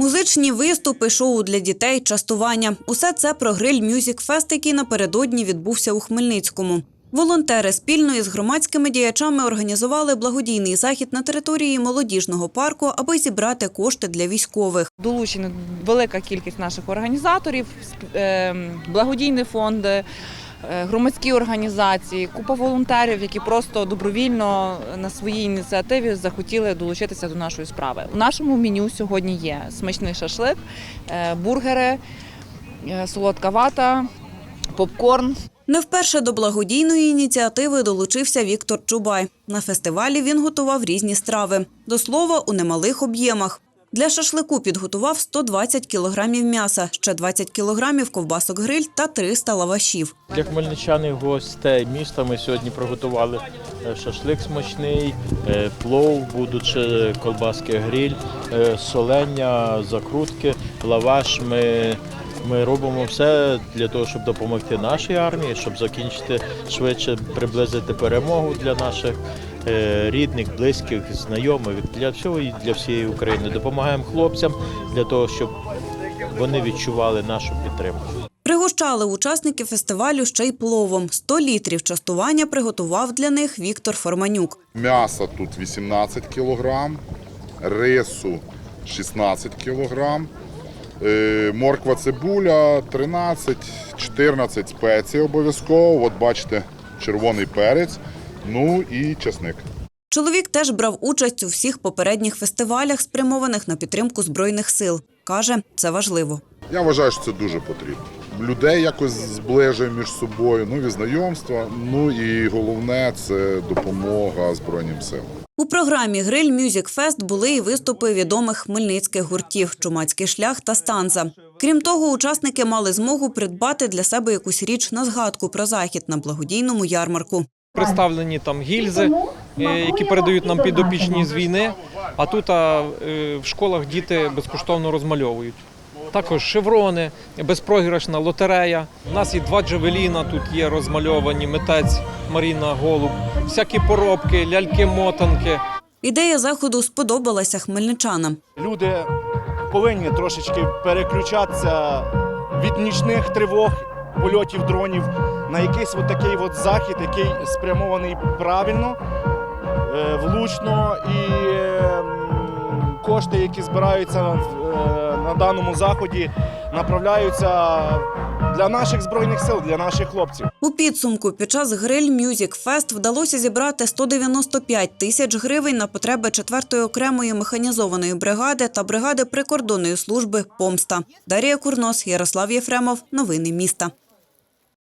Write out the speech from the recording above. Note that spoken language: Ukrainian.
Музичні виступи, шоу для дітей, частування усе це про гриль Мюзік Фест, який напередодні відбувся у Хмельницькому. Волонтери спільно із громадськими діячами організували благодійний захід на території молодіжного парку, аби зібрати кошти для військових. Долучена велика кількість наших організаторів, сп- е, благодійні фонди, е, громадські організації, купа волонтерів, які просто добровільно на своїй ініціативі захотіли долучитися до нашої справи. У нашому меню сьогодні є смачний шашлик, е, бургери, е, солодка вата, попкорн. Не вперше до благодійної ініціативи долучився Віктор Чубай. На фестивалі він готував різні страви. До слова, у немалих об'ємах. Для шашлику підготував 120 кілограмів м'яса, ще 20 кілограмів ковбасок гриль та 300 лавашів. Для хмельничани гостей міста ми сьогодні приготували е, шашлик смачний, е, плов, будуть ще колбаски гриль, е, солення, закрутки, лаваш. Ми, ми робимо все для того, щоб допомогти нашій армії, щоб закінчити швидше, приблизити перемогу для наших рідних, близьких, знайомих, для всього і для всієї України. Допомагаємо хлопцям для того, щоб вони відчували нашу підтримку. Пригощали учасники фестивалю ще й пловом. 100 літрів частування приготував для них Віктор Форманюк. М'яса тут 18 кг, рису 16 кг, е, морква цибуля 13, 14 спецій обов'язково. От бачите, червоний перець, ну і чесник. Чоловік теж брав участь у всіх попередніх фестивалях, спрямованих на підтримку збройних сил. Каже, це важливо. Я вважаю, що це дуже потрібно. Людей якось зближує між собою, нові знайомства. Ну і головне це допомога Збройним силам. У програмі Гриль Мюзік Фест були і виступи відомих хмельницьких гуртів Чумацький шлях та станза. Крім того, учасники мали змогу придбати для себе якусь річ на згадку про захід на благодійному ярмарку. Представлені там гільзи, е, які передають нам підопічні з війни. А тут а, е, в школах діти безкоштовно розмальовують. Також шеврони, безпрограшна лотерея. У нас є два джавеліна, тут є розмальовані митець Маріна Голуб, всякі поробки, ляльки-мотанки. Ідея заходу сподобалася хмельничанам. люди повинні трошечки переключатися від нічних тривог, польотів дронів на якийсь от такий от захід, який спрямований правильно, е, влучно і е, кошти, які збираються е, на даному заході, направляються для наших збройних сил, для наших хлопців. У підсумку під час Гриль Мюзік Фест вдалося зібрати 195 тисяч гривень на потреби 4-ї окремої механізованої бригади та бригади прикордонної служби «Помста». Дарія Курнос, Ярослав Єфремов. Новини міста.